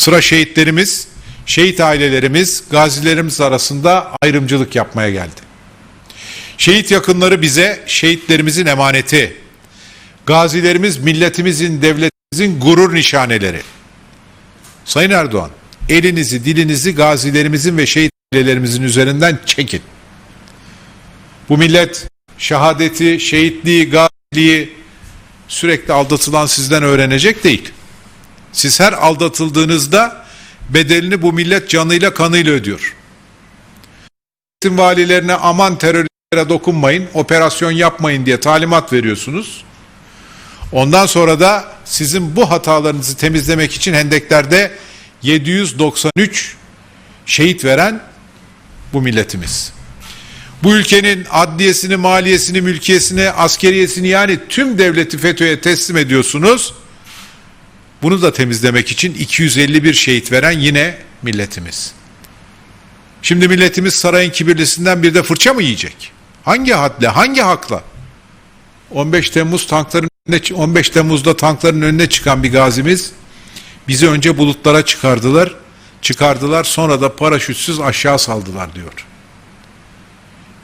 Sıra şehitlerimiz, şehit ailelerimiz, gazilerimiz arasında ayrımcılık yapmaya geldi. Şehit yakınları bize şehitlerimizin emaneti, gazilerimiz milletimizin, devletimizin gurur nişaneleri. Sayın Erdoğan, elinizi, dilinizi gazilerimizin ve şehit ailelerimizin üzerinden çekin. Bu millet şehadeti, şehitliği, gaziliği sürekli aldatılan sizden öğrenecek değil. Siz her aldatıldığınızda bedelini bu millet canıyla kanıyla ödüyor. Valilerine aman teröristlere dokunmayın, operasyon yapmayın diye talimat veriyorsunuz. Ondan sonra da sizin bu hatalarınızı temizlemek için hendeklerde 793 şehit veren bu milletimiz. Bu ülkenin adliyesini, maliyesini, mülkiyesini, askeriyesini yani tüm devleti FETÖ'ye teslim ediyorsunuz. Bunu da temizlemek için 251 şehit veren yine milletimiz. Şimdi milletimiz sarayın kibirlisinden bir de fırça mı yiyecek? Hangi hadle, hangi hakla? 15 Temmuz tankların önüne, 15 Temmuz'da tankların önüne çıkan bir gazimiz bizi önce bulutlara çıkardılar, çıkardılar sonra da paraşütsüz aşağı saldılar diyor.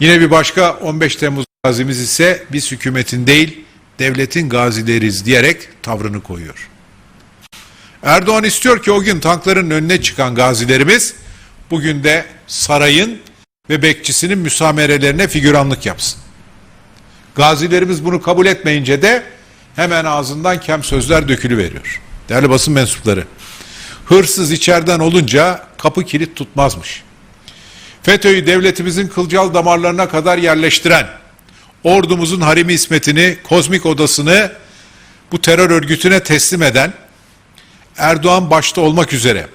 Yine bir başka 15 Temmuz gazimiz ise biz hükümetin değil devletin gazileriz diyerek tavrını koyuyor. Erdoğan istiyor ki o gün tankların önüne çıkan gazilerimiz bugün de sarayın ve bekçisinin müsamerelerine figüranlık yapsın. Gazilerimiz bunu kabul etmeyince de hemen ağzından kem sözler dökülü veriyor. Değerli basın mensupları, hırsız içeriden olunca kapı kilit tutmazmış. FETÖ'yü devletimizin kılcal damarlarına kadar yerleştiren, ordumuzun harimi ismetini, kozmik odasını bu terör örgütüne teslim eden, Erdoğan başta olmak üzere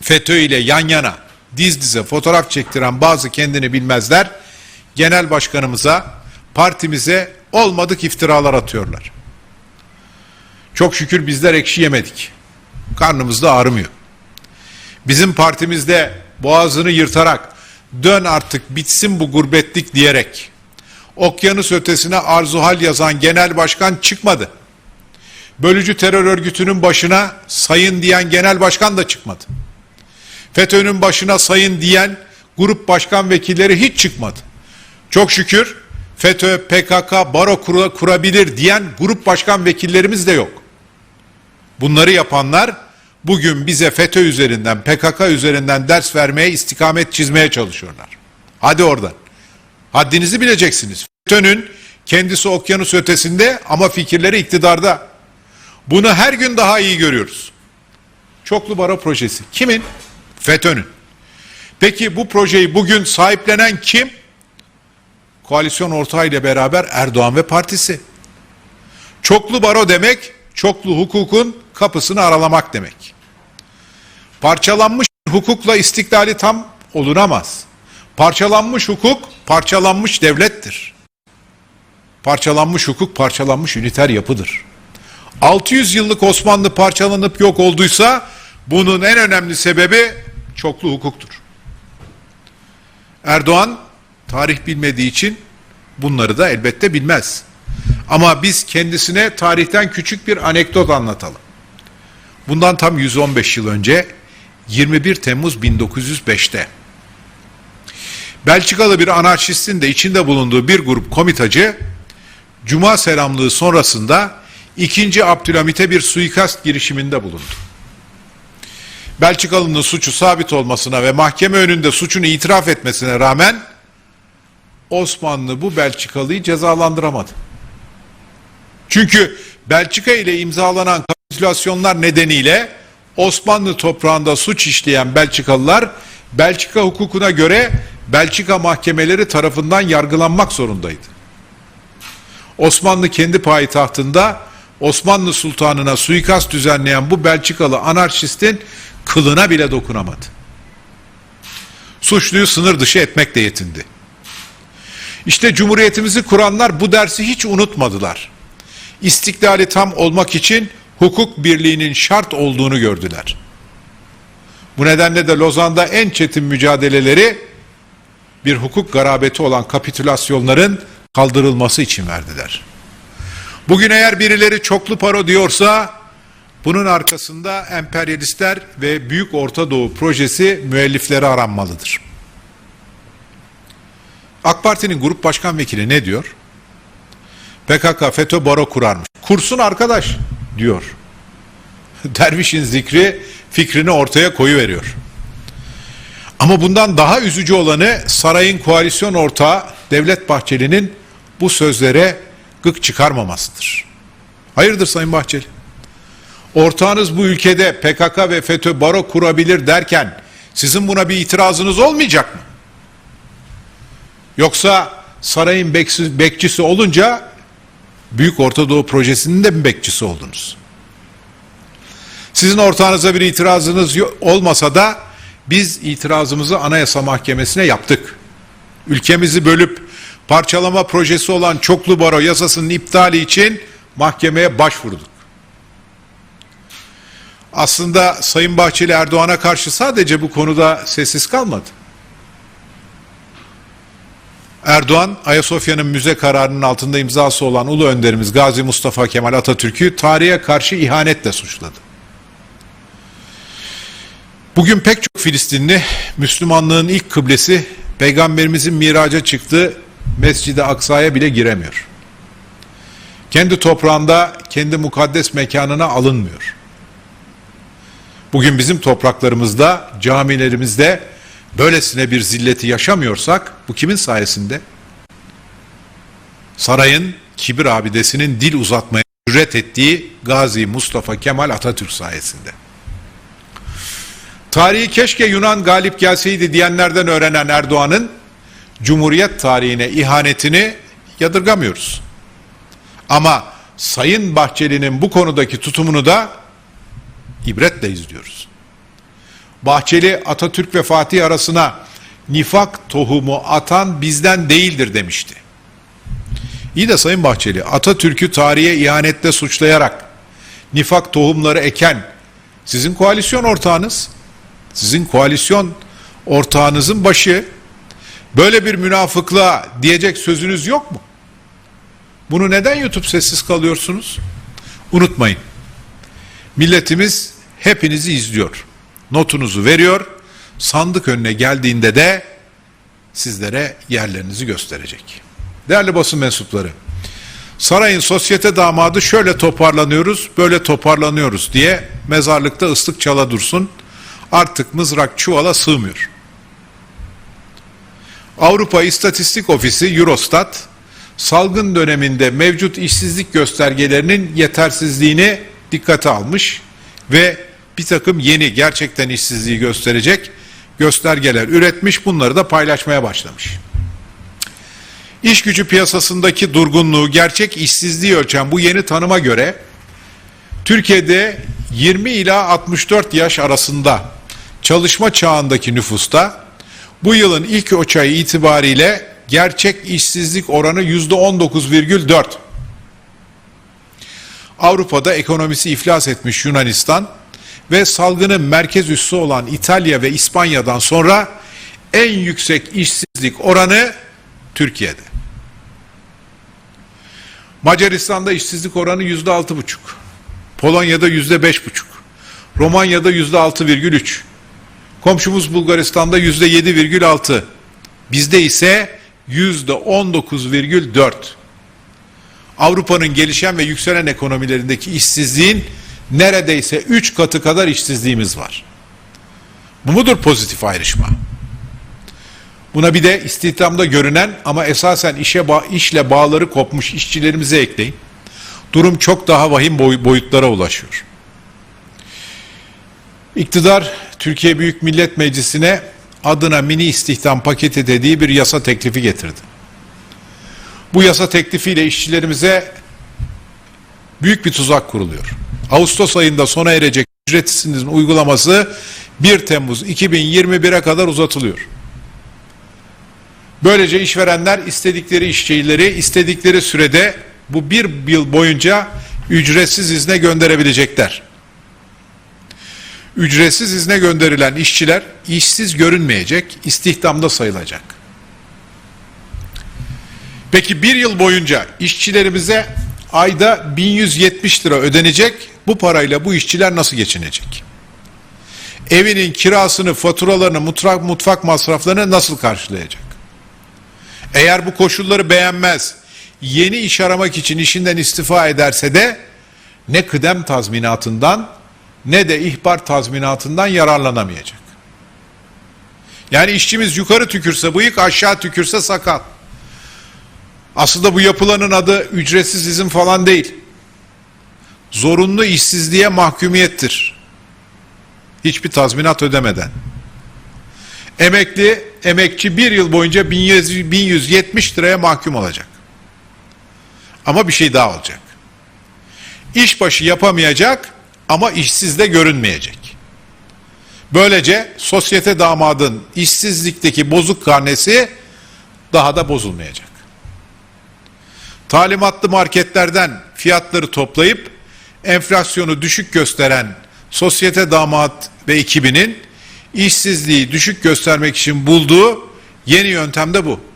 FETÖ ile yan yana diz dize fotoğraf çektiren bazı kendini bilmezler genel başkanımıza, partimize olmadık iftiralar atıyorlar. Çok şükür bizler ekşi yemedik. Karnımız da ağrımıyor. Bizim partimizde boğazını yırtarak dön artık bitsin bu gurbetlik diyerek okyanus ötesine arzuhal yazan genel başkan çıkmadı. Bölücü terör örgütünün başına sayın diyen genel başkan da çıkmadı. FETÖ'nün başına sayın diyen grup başkan vekilleri hiç çıkmadı. Çok şükür FETÖ, PKK, baro kura- kurabilir diyen grup başkan vekillerimiz de yok. Bunları yapanlar bugün bize FETÖ üzerinden, PKK üzerinden ders vermeye, istikamet çizmeye çalışıyorlar. Hadi oradan. Haddinizi bileceksiniz. FETÖ'nün kendisi okyanus ötesinde ama fikirleri iktidarda. Bunu her gün daha iyi görüyoruz. Çoklu Baro projesi. Kimin? FETÖ'nün. Peki bu projeyi bugün sahiplenen kim? Koalisyon ortağıyla beraber Erdoğan ve partisi. Çoklu baro demek, çoklu hukukun kapısını aralamak demek. Parçalanmış hukukla istiklali tam olunamaz. Parçalanmış hukuk, parçalanmış devlettir. Parçalanmış hukuk, parçalanmış üniter yapıdır. 600 yıllık Osmanlı parçalanıp yok olduysa bunun en önemli sebebi çoklu hukuktur. Erdoğan tarih bilmediği için bunları da elbette bilmez. Ama biz kendisine tarihten küçük bir anekdot anlatalım. Bundan tam 115 yıl önce 21 Temmuz 1905'te Belçikalı bir anarşistin de içinde bulunduğu bir grup komitacı Cuma selamlığı sonrasında 2. Abdülhamit'e bir suikast girişiminde bulundu. Belçikalı'nın suçu sabit olmasına ve mahkeme önünde suçunu itiraf etmesine rağmen Osmanlı bu Belçikalı'yı cezalandıramadı. Çünkü Belçika ile imzalanan kapitülasyonlar nedeniyle Osmanlı toprağında suç işleyen Belçikalılar Belçika hukukuna göre Belçika mahkemeleri tarafından yargılanmak zorundaydı. Osmanlı kendi payitahtında Osmanlı sultanına suikast düzenleyen bu Belçikalı anarşistin kılına bile dokunamadı. Suçluyu sınır dışı etmekle yetindi. İşte Cumhuriyetimizi kuranlar bu dersi hiç unutmadılar. İstiklali tam olmak için hukuk birliğinin şart olduğunu gördüler. Bu nedenle de Lozan'da en çetin mücadeleleri bir hukuk garabeti olan kapitülasyonların kaldırılması için verdiler. Bugün eğer birileri çoklu paro diyorsa Bunun arkasında emperyalistler ve Büyük Orta Doğu projesi müellifleri aranmalıdır. AK Parti'nin grup başkan vekili ne diyor? PKK FETÖ baro kurarmış. Kursun arkadaş diyor. Dervişin zikri fikrini ortaya koyu veriyor. Ama bundan daha üzücü olanı sarayın koalisyon ortağı Devlet Bahçeli'nin bu sözlere gık çıkarmamasıdır. Hayırdır Sayın Bahçeli? Ortağınız bu ülkede PKK ve FETÖ baro kurabilir derken sizin buna bir itirazınız olmayacak mı? Yoksa sarayın bekçisi, olunca Büyük Orta Doğu Projesi'nin de mi bekçisi oldunuz? Sizin ortağınıza bir itirazınız olmasa da biz itirazımızı Anayasa Mahkemesi'ne yaptık. Ülkemizi bölüp parçalama projesi olan çoklu baro yasasının iptali için mahkemeye başvurduk. Aslında Sayın Bahçeli Erdoğan'a karşı sadece bu konuda sessiz kalmadı. Erdoğan, Ayasofya'nın müze kararının altında imzası olan ulu önderimiz Gazi Mustafa Kemal Atatürk'ü tarihe karşı ihanetle suçladı. Bugün pek çok Filistinli Müslümanlığın ilk kıblesi Peygamberimizin miraca çıktığı Mescid-i Aksa'ya bile giremiyor. Kendi toprağında, kendi mukaddes mekanına alınmıyor. Bugün bizim topraklarımızda, camilerimizde böylesine bir zilleti yaşamıyorsak bu kimin sayesinde? Sarayın kibir abidesinin dil uzatmaya cüret ettiği Gazi Mustafa Kemal Atatürk sayesinde. Tarihi keşke Yunan galip gelseydi diyenlerden öğrenen Erdoğan'ın Cumhuriyet tarihine ihanetini yadırgamıyoruz. Ama Sayın Bahçeli'nin bu konudaki tutumunu da ibretle izliyoruz. Bahçeli Atatürk ve Fatih arasına nifak tohumu atan bizden değildir demişti. İyi de Sayın Bahçeli Atatürk'ü tarihe ihanetle suçlayarak nifak tohumları eken sizin koalisyon ortağınız, sizin koalisyon ortağınızın başı böyle bir münafıklığa diyecek sözünüz yok mu? Bunu neden YouTube sessiz kalıyorsunuz? Unutmayın. Milletimiz hepinizi izliyor. Notunuzu veriyor. Sandık önüne geldiğinde de sizlere yerlerinizi gösterecek. Değerli basın mensupları, sarayın sosyete damadı şöyle toparlanıyoruz, böyle toparlanıyoruz diye mezarlıkta ıslık çala dursun. Artık mızrak çuvala sığmıyor. Avrupa İstatistik Ofisi Eurostat salgın döneminde mevcut işsizlik göstergelerinin yetersizliğini dikkate almış ve bir takım yeni gerçekten işsizliği gösterecek göstergeler üretmiş bunları da paylaşmaya başlamış. İş gücü piyasasındaki durgunluğu, gerçek işsizliği ölçen bu yeni tanıma göre Türkiye'de 20 ila 64 yaş arasında çalışma çağındaki nüfusta bu yılın ilk üç ayı itibariyle gerçek işsizlik oranı %19,4. Avrupa'da ekonomisi iflas etmiş Yunanistan ve salgının merkez üssü olan İtalya ve İspanya'dan sonra en yüksek işsizlik oranı Türkiye'de. Macaristan'da işsizlik oranı yüzde altı buçuk. Polonya'da yüzde beş buçuk. Romanya'da yüzde altı virgül üç. Komşumuz Bulgaristan'da yüzde yedi virgül altı. Bizde ise yüzde on dokuz virgül dört. Avrupa'nın gelişen ve yükselen ekonomilerindeki işsizliğin neredeyse üç katı kadar işsizliğimiz var. Bu mudur pozitif ayrışma? Buna bir de istihdamda görünen ama esasen işe ba- işle bağları kopmuş işçilerimizi ekleyin. Durum çok daha vahim boy- boyutlara ulaşıyor. İktidar Türkiye Büyük Millet Meclisi'ne adına mini istihdam paketi dediği bir yasa teklifi getirdi. Bu yasa teklifiyle işçilerimize büyük bir tuzak kuruluyor. Ağustos ayında sona erecek ücretisinin uygulaması 1 Temmuz 2021'e kadar uzatılıyor. Böylece işverenler istedikleri işçileri istedikleri sürede bu bir yıl boyunca ücretsiz izne gönderebilecekler. Ücretsiz izne gönderilen işçiler işsiz görünmeyecek, istihdamda sayılacak. Peki bir yıl boyunca işçilerimize ayda 1170 lira ödenecek, Bu parayla bu işçiler nasıl geçinecek? Evinin kirasını, faturalarını, mutfak, mutfak masraflarını nasıl karşılayacak? Eğer bu koşulları beğenmez, yeni iş aramak için işinden istifa ederse de ne kıdem tazminatından ne de ihbar tazminatından yararlanamayacak. Yani işçimiz yukarı tükürse bıyık, aşağı tükürse sakal. Aslında bu yapılanın adı ücretsiz izin falan değil. Zorunlu işsizliğe mahkumiyettir. Hiçbir tazminat ödemeden. Emekli, emekçi bir yıl boyunca 1100 1170 liraya mahkum olacak. Ama bir şey daha olacak. İşbaşı yapamayacak ama işsiz de görünmeyecek. Böylece sosyete damadın işsizlikteki bozuk karnesi daha da bozulmayacak. Talimatlı marketlerden fiyatları toplayıp enflasyonu düşük gösteren sosyete damat ve ekibinin işsizliği düşük göstermek için bulduğu yeni yöntem de bu.